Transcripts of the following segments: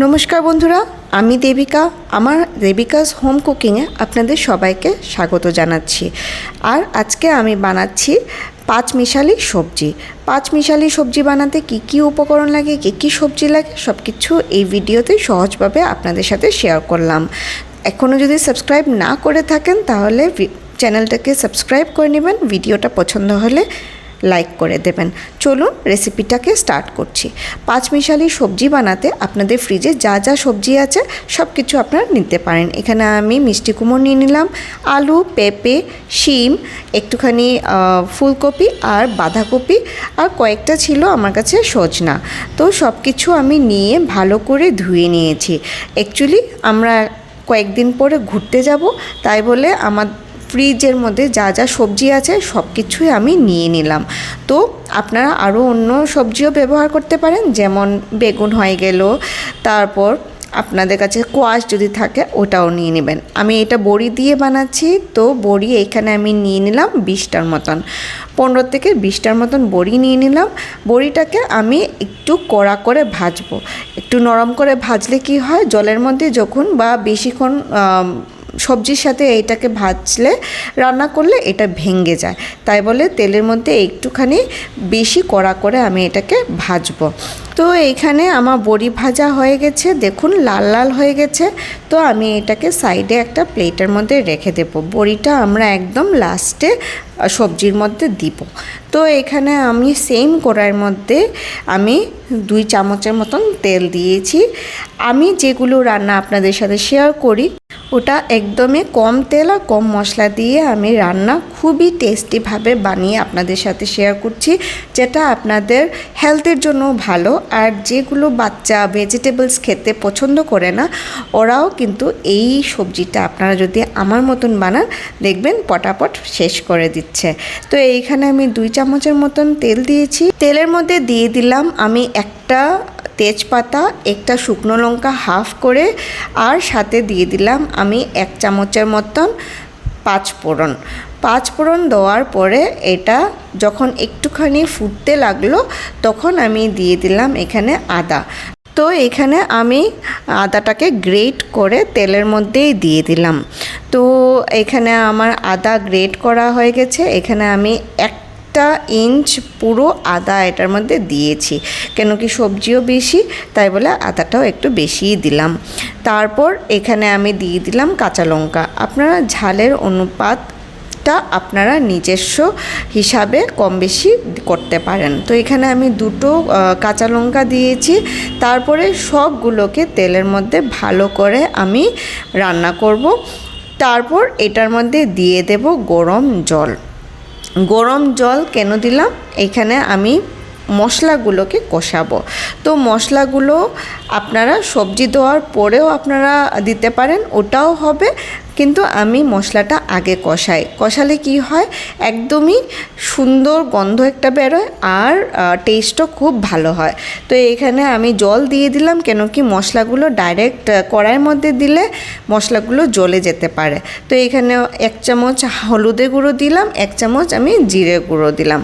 নমস্কার বন্ধুরা, আমি দেবিকা। আমার দেবিকাস হোম কুকিংয়ে আপনাদের সবাইকে স্বাগত জানাচ্ছি। আর আজকে আমি বানাচ্ছি পাঁচ মিশালি সবজি। পাঁচ মিশালি সবজি বানাতে কি কি উপকরণ লাগে, কি কি সবজি লাগে সব কিছু এই ভিডিওতে সহজভাবে আপনাদের সাথে শেয়ার করলাম। এখনও যদি সাবস্ক্রাইব না করে থাকেন, তাহলে চ্যানেলটাকে সাবস্ক্রাইব করে নেবেন। ভিডিওটা পছন্দ হলে লাইক করে দেবেন। চলুন রেসিপিটাকে স্টার্ট করছি। পাঁচমিশালি সবজি বানাতে আপনাদের ফ্রিজে যা যা সবজি আছে সব কিছু আপনারা নিতে পারেন। এখানে আমি মিষ্টি কুমড়ো নিয়ে নিলাম, আলু, পেঁপে, শিম, একটুখানি ফুলকপি আর বাঁধাকপি আর কয়েকটা ছিল আমার কাছে সজনা। তো সব কিছু আমি নিয়ে ভালো করে ধুয়ে নিয়েছি। অ্যাকচুয়ালি আমরা কয়েকদিন পরে ঘুরতে যাব, তাই বলে আমার ফ্রিজের মধ্যে যা যা সবজি আছে সব কিছুই আমি নিয়ে নিলাম। তো আপনারা আরও অন্য সবজিও ব্যবহার করতে পারেন, যেমন বেগুন হয়ে গেল, তারপর আপনাদের কাছে কোয়াশ যদি থাকে ওটাও নিয়ে নেবেন। আমি এটা বড়ি দিয়ে বানাচ্ছি, তো বড়ি এখানে আমি নিয়ে নিলাম বিশটার মতন। পনেরো থেকে বিশটার মতন বড়ি নিয়ে নিলাম। বড়িটাকে আমি একটু কড়া করে ভাজবো। একটু নরম করে ভাজলে কি হয়, জলের মধ্যে যখন বা বেশিক্ষণ সবজির সাথে এইটাকে ভাজলে, রান্না করলে এটা ভেঙে যায়। তাই বলে তেলের মধ্যে একটুখানি বেশি কড়া করে আমি এটাকে ভাজবো। তো এইখানে আমার বড়ি ভাজা হয়ে গেছে, দেখুন লাল লাল হয়ে গেছে। তো আমি এটাকে সাইডে একটা প্লেটের মধ্যে রেখে দেবো। বড়িটা আমরা একদম লাস্টে সবজির মধ্যে দিব। তো এখানে আমি সেম কড়াইয়ের মধ্যে আমি দুই চামচের মতন তেল দিয়েছি। আমি যেগুলো রান্না আপনাদের সাথে শেয়ার করি ওটা একদমই কম তেল আর কম মশলা দিয়ে আমি রান্না খুবই টেস্টিভাবে বানিয়ে আপনাদের সাথে শেয়ার করছি, যেটা আপনাদের হেলথের জন্য ভালো। আর যেগুলো বাচ্চা ভেজিটেবলস খেতে পছন্দ করে না, ওরাও কিন্তু এই সবজিটা আপনারা যদি আমার মতন বানান, দেখবেন পটাপট শেষ করে দিচ্ছে। তো এইখানে আমি দুই চামচের মতন তেল দিয়েছি। তেলের মধ্যে দিয়ে দিলাম আমি একটা তেজপাতা, একটা শুকনো লঙ্কা হাফ করে, আর সাথে দিয়ে দিলাম আমি এক চামচের মতন পাঁচ ফোড়ন। পাঁচ ফোড়ন দেওয়ার পরে এটা যখন একটুখানি ফুটতে লাগল, তখন আমি দিয়ে দিলাম এখানে আদা। তো এখানে আমি আদাটাকে গ্রেট করে তেলের মধ্যেই দিয়ে দিলাম। তো এখানে আমার আদা গ্রেট করা হয়ে গেছে। এখানে আমি এক একটা ইঞ্চ পুরো আদা এটার মধ্যে দিয়েছি। কেন কি সবজিও বেশি, তাই বলে আদাটাও একটু বেশিই দিলাম। তারপর এখানে আমি দিয়ে দিলাম কাঁচা লঙ্কা। আপনারা ঝালের অনুপাতটা আপনারা নিজস্ব হিসাবে কম বেশি করতে পারেন। তো এখানে আমি দুটো কাঁচা লঙ্কা দিয়েছি। তারপরে সবগুলোকে তেলের মধ্যে ভালো করে আমি রান্না করব। তারপর এটার মধ্যে দিয়ে দেব গরম জল। গরম জল কেন দিলাম? এখানে আমি মশলাগুলোকে কষাবো। তো মশলাগুলো আপনারা সবজি দেওয়ার পরেও আপনারা দিতে পারেন, ওটাও হবে। কিন্তু আমি মশলাটা আগে কষাই। কষালে কি হয়? একদমই সুন্দর গন্ধ একটা বেরোয় আর টেস্টও খুব ভালো হয়। তো এখানে আমি জল দিয়ে দিলাম কেন কি মশলাগুলো ডাইরেক্ট কড়াইয়ের মধ্যে দিলে মশলাগুলো জ্বলে যেতে পারে। তো এখানে এক চামচ হলুদে গুঁড়ো দিলাম, এক চামচ আমি জিরে গুঁড়ো দিলাম।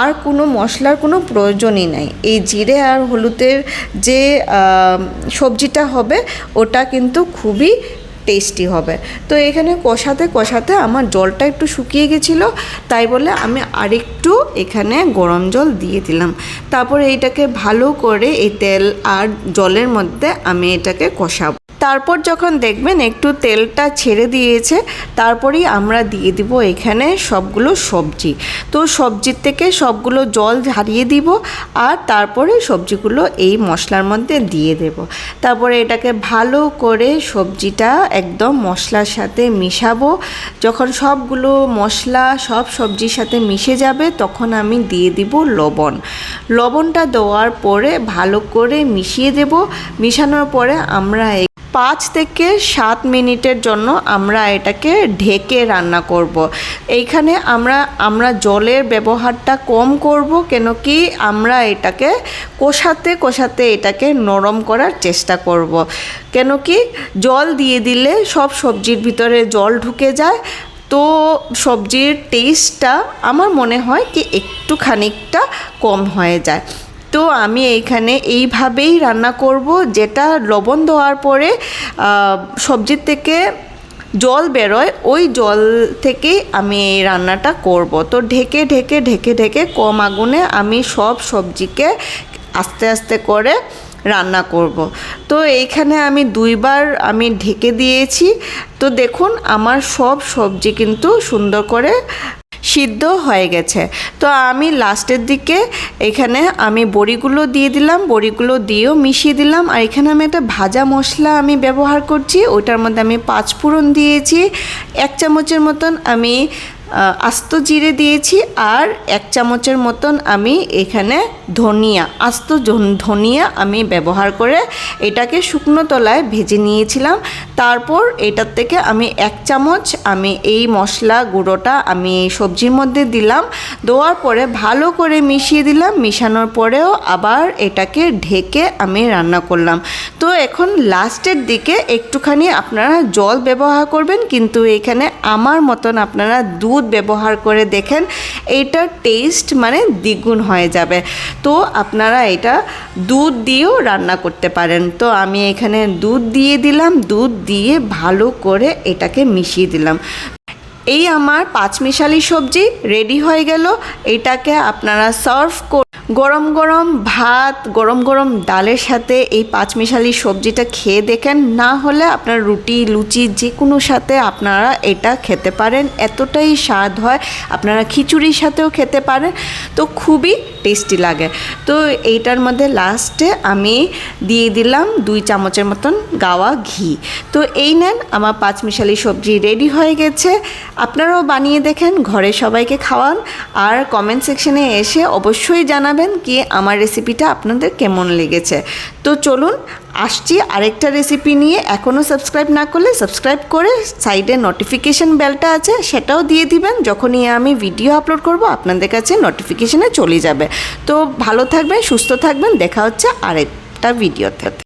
আর কোনো মশলার কোনো প্রয়োজনই নাই। এই জিরে আর হলুদের যে সবজিটা হবে, ওটা কিন্তু খুবই টেস্টি হবে। তো এখানে কষাতে কষাতে আমার জলটা একটু শুকিয়ে গেছিল, তাই বলে আমি আরেকটু এখানে গরম জল দিয়ে দিলাম। তারপরে এইটাকে ভালো করে এই তেল আর জলের মধ্যে আমি এটাকে কষাবো। তারপর যখন দেখবেন একটু তেলটা ছেড়ে দিয়েছে, তারপরেই আমরা দিয়ে দিব এখানে সবগুলো সবজি। তো সবজির থেকে সবগুলো জল ঝারিয়ে দিব আর তারপরে সবজিগুলো এই মশলার মধ্যে দিয়ে দেব। তারপরে এটাকে ভালো করে সবজিটা একদম মশলার সাথে মিশাবো। যখন সবগুলো মশলা, সব সবজির সাথে মিশে যাবে, তখন আমি দিয়ে দিব লবণ। লবণটা দেওয়ার পরে ভালো করে মিশিয়ে দেব। মিশানোর পরে আমরা পাঁচ থেকে সাত মিনিটের জন্য আমরা এটাকে ঢেকে রান্না করব। এইখানে আমরা আমরা জলের ব্যবহারটা কম করব কেন কি আমরা এটাকে কষাতে কষাতে এটাকে নরম করার চেষ্টা করব। কেন কি জল দিয়ে দিলে সব সবজির ভিতরে জল ঢুকে যায় তো সবজির টেস্টটা আমার মনে হয় কি একটু খানিকটা কম হয়ে যায় তো আমি এইখানে এইভাবেই রান্না করব, যেটা লবণ দেওয়ার পরে সবজির থেকে জল বেরোয়, ওই জল থেকেই আমি এই রান্নাটা করব। তো ঢেকে ঢেকে ঢেকে ঢেকে কম আগুনে আমি সব সবজিকে আস্তে আস্তে করে রান্না করব। তো এইখানে আমি দুইবার আমি ঢেকে দিয়েছি। তো দেখুন, আমার সব সবজি কিন্তু সুন্দর করে সিদ্ধ হয়ে গেছে। তো আমি লাস্টের দিকে এখানে আমি বড়িগুলো দিয়ে দিলাম, বড়িগুলো দিয়েও মিশিয়ে দিলাম। আর এখানে আমি একটা ভাজা মশলা আমি ব্যবহার করছি ওইটার মধ্যে আমি পাঁচ ফোড়ন দিয়েছি। এক চামচের মতন আমি আস্ত জিরে দিয়েছি আর এক চামচের মতন আমি এখানে ধনিয়া, আস্ত ধনিয়া আমি ব্যবহার করে এটাকে শুকনো তলায় ভেজে নিয়েছিলাম। তারপর এটার থেকে আমি এক চামচ আমি এই মশলা গুঁড়োটা আমি সবজির মধ্যে দিলাম। দেওয়ার পরে ভালো করে মিশিয়ে দিলাম। মিশানোর পরেও আবার এটাকে ঢেকে আমি রান্না করলাম। তো এখন লাস্টের দিকে একটুখানি আপনারা জল ব্যবহার করবেন, কিন্তু এখানে আমার মতন আপনারা দুধ ব্যবহার করে দেখেন, এইটার টেস্ট মানে দ্বিগুণ হয়ে যাবে। তো আপনারা এটা দুধ দিয়েও রান্না করতে পারেন। তো আমি এখানে দুধ দিয়ে দিলাম, দুধ দিয়ে ভালো করে এটাকে মিশিয়ে দিলাম। এই আমার পাঁচমিশালি সবজি রেডি হয়ে গেল। এটাকে আপনারা সার্ভ কর গরম গরম ভাত, গরম গরম ডালের সাথে এই পাঁচমিশালি সবজিটা খেয়ে দেখেন। না হলে আপনার রুটি, লুচি যে কোনো সাথে আপনারা এটা খেতে পারেন। এতটাই স্বাদ হয়। আপনারা খিচুড়ির সাথেও খেতে পারেন। তো খুবই টেস্টি লাগে। তো এইটার মধ্যে লাস্টে আমি দিয়ে দিলাম দুই চামচের মতন গাওয়া ঘি। তো এই নেন, আমার পাঁচমিশালি সবজি রেডি হয়ে গেছে। আপনারাও বানিয়ে দেখেন, ঘরে সবাইকে খাওয়ান আর কমেন্ট সেকশনে এসে অবশ্যই জানাবেন কি আমার রেসিপিটা আপনাদের কেমন লেগেছে। তো চলুন, আসছি আরেকটা রেসিপি নিয়ে। এখনও সাবস্ক্রাইব না করলে সাবস্ক্রাইব করে সাইডে নোটিফিকেশন বেলটা আছে, সেটাও দিয়ে দিবেন। যখনই আমি ভিডিও আপলোড করব, আপনাদের কাছে নোটিফিকেশনে চলে যাবে। তো ভালো থাকবেন, সুস্থ থাকবেন। দেখা হচ্ছে আরেকটা ভিডিওতে